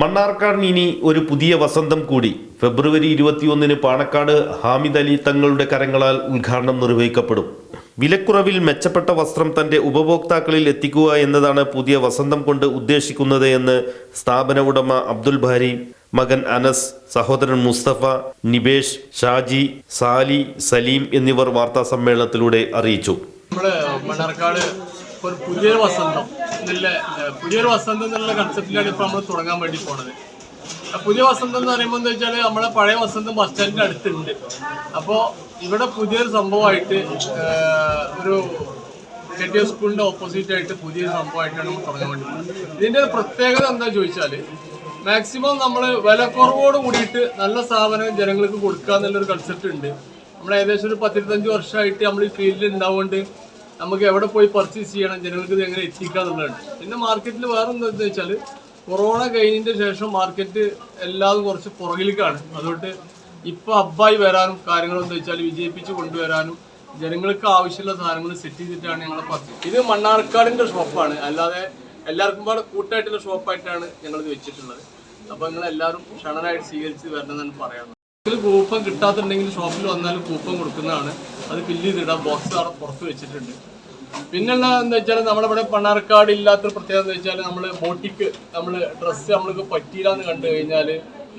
മണ്ണാർക്കാടിന് ഇനി ഒരു പുതിയ വസന്തം കൂടി. ഫെബ്രുവരി ഇരുപത്തിയൊന്നിന് പാണക്കാട് ഹാമിദ് അലി തങ്ങളുടെ കരങ്ങളാൽ ഉദ്ഘാടനം നിർവഹിക്കപ്പെടും. വിലക്കുറവിൽ മെച്ചപ്പെട്ട വസ്ത്രം തന്റെ ഉപഭോക്താക്കളിൽ എത്തിക്കുക എന്നതാണ് പുതിയ വസന്തം കൊണ്ട് ഉദ്ദേശിക്കുന്നത് എന്ന് സ്ഥാപന ഉടമ അബ്ദുൽ ഭാരി മകൻ അനസ് സഹോദരൻ മുസ്തഫ നിബേഷ് ഷാജി സാലി സലീം എന്നിവർ വാർത്താ സമ്മേളനത്തിലൂടെ അറിയിച്ചു. നമ്മുടെ മണ്ണാർക്കാട് ഒരു പുതിയൊരു വസന്തം ഏഹ്, പുതിയൊരു വസന്തം എന്നുള്ള കൺസെപ്റ്റിലാണ് ഇപ്പൊ നമ്മൾ തുടങ്ങാൻ വേണ്ടി പോണത്. പുതിയ വസന്തം എന്ന് പറയുമ്പോൾ എന്താ വെച്ചാൽ നമ്മളെ പഴയ വസന്തം ബസ് സ്റ്റാൻഡിന്റെ അടുത്തുണ്ട്. അപ്പോൾ ഇവിടെ പുതിയൊരു സംഭവമായിട്ട് ഒരു കെ ടി എസ് സ്കൂളിന്റെ ഓപ്പോസിറ്റ് ആയിട്ട് പുതിയൊരു സംഭവമായിട്ടാണ് നമ്മൾ തുടങ്ങാൻ വേണ്ടി പോകുന്നത് ഇതിന്റെ പ്രത്യേകത എന്താ ചോദിച്ചാൽ മാക്സിമം നമ്മൾ വിലക്കുറവോട് കൂടിയിട്ട് നല്ല സാധനം ജനങ്ങൾക്ക് കൊടുക്കുക എന്നുള്ളൊരു കൺസെപ്റ്റ് ഉണ്ട്. നമ്മൾ ഏകദേശം ഒരു പത്തിരുപത്തഞ്ച് വർഷമായിട്ട് നമ്മൾ ഈ ഫീൽഡിൽ ഉണ്ടാവുകൊണ്ട് നമുക്ക് എവിടെ പോയി പർച്ചേസ് ചെയ്യണം? ജനങ്ങൾക്ക് ഇത് എങ്ങനെ എത്തിക്കുക എന്നുള്ളതാണ്. പിന്നെ മാർക്കറ്റിൽ വേറെ എന്താണെന്ന് വെച്ചാൽ കൊറോണ കഴിഞ്ഞതിന്റെ ശേഷം മാർക്കറ്റ് എല്ലാതും കുറച്ച് പുറകിലേക്കാണ്. അതുകൊണ്ട് ഇപ്പോൾ അബ്ബായി വരാനും കാര്യങ്ങളെന്ന് വെച്ചാൽ വിജയിപ്പിച്ച് കൊണ്ടുവരാനും ജനങ്ങൾക്ക് ആവശ്യമുള്ള സാധനങ്ങൾ സെറ്റ് ചെയ്തിട്ടാണ് ഞങ്ങളെ പർച്ചേസ് ഇത് മണ്ണാർക്കാടിന്റെ ഷോപ്പാണ് അല്ലാതെ എല്ലാവർക്കും പാടെ കൂട്ടായിട്ടുള്ള ഷോപ്പായിട്ടാണ് ഞങ്ങളിത് വെച്ചിട്ടുള്ളത്. അപ്പോൾ നിങ്ങൾ എല്ലാവരും ക്ഷണനായിട്ട് സ്വീകരിച്ച് വരണമെന്നാണ് പറയാനുള്ളത്. കൂപ്പൺ കിട്ടാത്തുണ്ടെങ്കിൽ ഷോപ്പിൽ വന്നാലും കൂപ്പൺ കൊടുക്കുന്നതാണ്. അത് ഫില്ല് ചെയ്തിടാം. ബോക്സ് അവിടെ പുറത്ത് വെച്ചിട്ടുണ്ട്. പിന്നെയുള്ള എന്താ വെച്ചാൽ നമ്മളിവിടെ പണാർക്കാട് ഇല്ലാത്തൊരു പ്രത്യേകത എന്ന് വെച്ചാൽ നമ്മൾ ബോട്ടിക്ക് നമ്മൾ ഡ്രസ്സ് നമ്മൾക്ക് പറ്റിയില്ലാന്ന് കണ്ടു കഴിഞ്ഞാൽ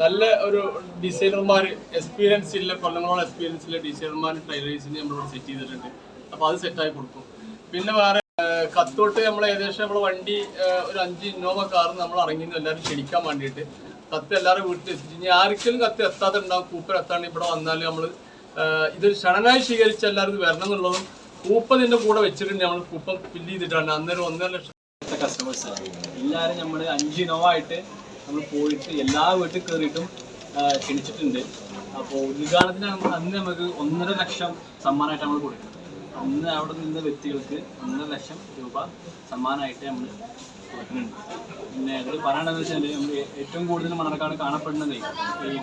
നല്ല ഒരു ഡിസൈനർമാർ എക്സ്പീരിയൻസ് ഇല്ല കൊല്ലങ്ങളോളം എക്സ്പീരിയൻസ് ഇല്ല ഡിസൈനർമാർ ടൈലേഴ്സിന് നമ്മളിവിടെ സെറ്റ് ചെയ്തിട്ടുണ്ട്. അപ്പോൾ അത് സെറ്റായി കൊടുക്കും. പിന്നെ വേറെ കത്തോട്ട് നമ്മൾ ഏകദേശം നമ്മൾ വണ്ടി ഒരു അഞ്ച് ഇന്നോവ കാർ നമ്മൾ ഇറങ്ങിയിരുന്നു എല്ലാവരും ക്ഷണിക്കാൻ വേണ്ടിയിട്ട് കത്ത് എല്ലാവരും വീട്ടിൽ എത്തിച്ചു. ഇനി ആർക്കെങ്കിലും കത്ത് എത്താതെ ഉണ്ടാവും കൂപ്പർ എത്താണ്ട് ഇവിടെ വന്നാൽ നമ്മൾ ഇതൊരു ക്ഷണനായി സ്വീകരിച്ച് എല്ലാവരും വരണം എന്നുള്ളതും കൂപ്പ നിന്റെ കൂടെ വെച്ചിട്ടുണ്ട് നമ്മൾ കൂപ്പ ഫില്ല് ചെയ്തിട്ടാണ്. അന്നേരം ഒന്നര ലക്ഷം കസ്റ്റമേഴ്സ് എല്ലാവരും നമ്മൾ അഞ്ച് ഇനോവ ആയിട്ട് നമ്മൾ പോയിട്ട് എല്ലാ വീട്ടിൽ കയറിയിട്ടും ക്ഷണിച്ചിട്ടുണ്ട്. അപ്പോൾ ഉദ്ഘാടനത്തിന് അന്ന് നമുക്ക് ഒന്നര ലക്ഷം സമ്മാനമായിട്ട് നമ്മൾ കൊടുക്കുന്നത് അന്ന് അവിടെ നിന്ന വ്യക്തികൾക്ക് ഒന്നര ലക്ഷം രൂപ സമ്മാനമായിട്ട് നമ്മൾ കൊടുക്കുന്നുണ്ട്. പിന്നെ അതിൽ പറയണതെന്ന് വെച്ചാൽ നമ്മൾ ഏറ്റവും കൂടുതൽ മണർക്കാട് കാണപ്പെടുന്നത് ഈ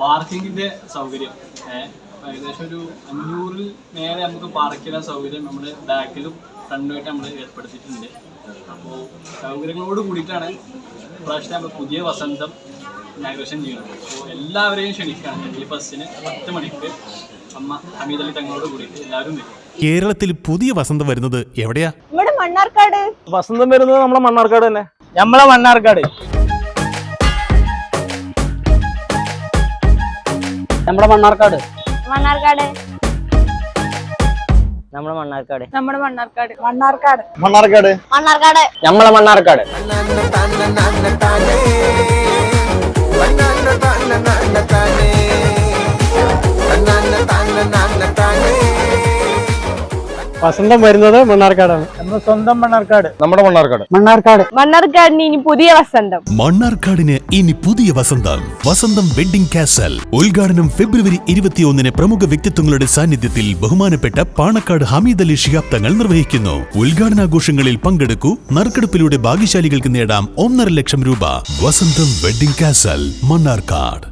പാർക്കിങ്ങിന്റെ സൗകര്യം. ഏകദേശം ഒരു അഞ്ഞൂറിൽ നേരെ നമുക്ക് പാർക്ക് ചെയ്യാൻ സൗകര്യം നമ്മുടെ ബാക്കിലും ഫ്രണ്ടുമായിട്ട് നമ്മൾ ഏർപ്പെടുത്തിയിട്ടുണ്ട്. അപ്പോൾ സൗകര്യങ്ങളോട് കൂടിയിട്ടാണ് പ്രാവശ്യം നമ്മൾ പുതിയ വസന്തം ഇനാഗ്രേഷൻ ചെയ്യുന്നത്. അപ്പോൾ എല്ലാവരെയും ക്ഷണിക്കുകയാണ്. ഈ ബസ്സിന് പത്ത് മണിക്ക് അമ്മ അമിതലി തങ്ങളോട് കൂടിയിട്ട് എല്ലാവരും വരും. കേരളത്തിൽ പുതിയ വസന്തം വരുന്നത് എവിടെയാ ഇവിടെ മണ്ണാർക്കാട് വസന്തം വരുന്നത് നമ്മളെ മണ്ണാർക്കാട് തന്നെ നമ്മളെ മണ്ണാർക്കാട് നമ്മുടെ മണ്ണാർക്കാട് മണ്ണാർക്കാട് നമ്മുടെ മണ്ണാർക്കാട് നമ്മുടെ മണ്ണാർക്കാട് മണ്ണാർക്കാട് മണ്ണാർക്കാട് മണ്ണാർക്കാട് നമ്മളെ മണ്ണാർക്കാട് വസന്തം വരുന്നത് മണ്ണാർക്കാടാണ്. നമ്മുടെ സ്വന്തം മണ്ണാർക്കാട്. നമ്മുടെ മണ്ണാർക്കാട്. മണ്ണാർക്കാട്. മണ്ണാർക്കാടിന് ഇനി പുതിയ വസന്തം. മണ്ണാർക്കാടിന് ഇനി പുതിയ വസന്തം. വസന്തം വെഡിംഗ് കാസൽ. ഉദ്ഘാടനം ഫെബ്രുവരി ഇരുപത്തിയൊന്നിന് പ്രമുഖ വ്യക്തിത്വങ്ങളുടെ സാന്നിധ്യത്തിൽ ബഹുമാനപ്പെട്ട പാണക്കാട് ഹമീദ് അലി ശിഹാബ് തങ്ങൾ നിർവഹിക്കുന്നു. ഉദ്ഘാടനാഘോഷങ്ങളിൽ പങ്കെടുക്കൂ. നറുക്കെടുപ്പിലൂടെ ഭാഗ്യശാലികൾക്ക് നേടാം ഒന്നര ലക്ഷം രൂപ. വസന്തം വെഡിംഗ് കാസൽ മണ്ണാർക്കാട്.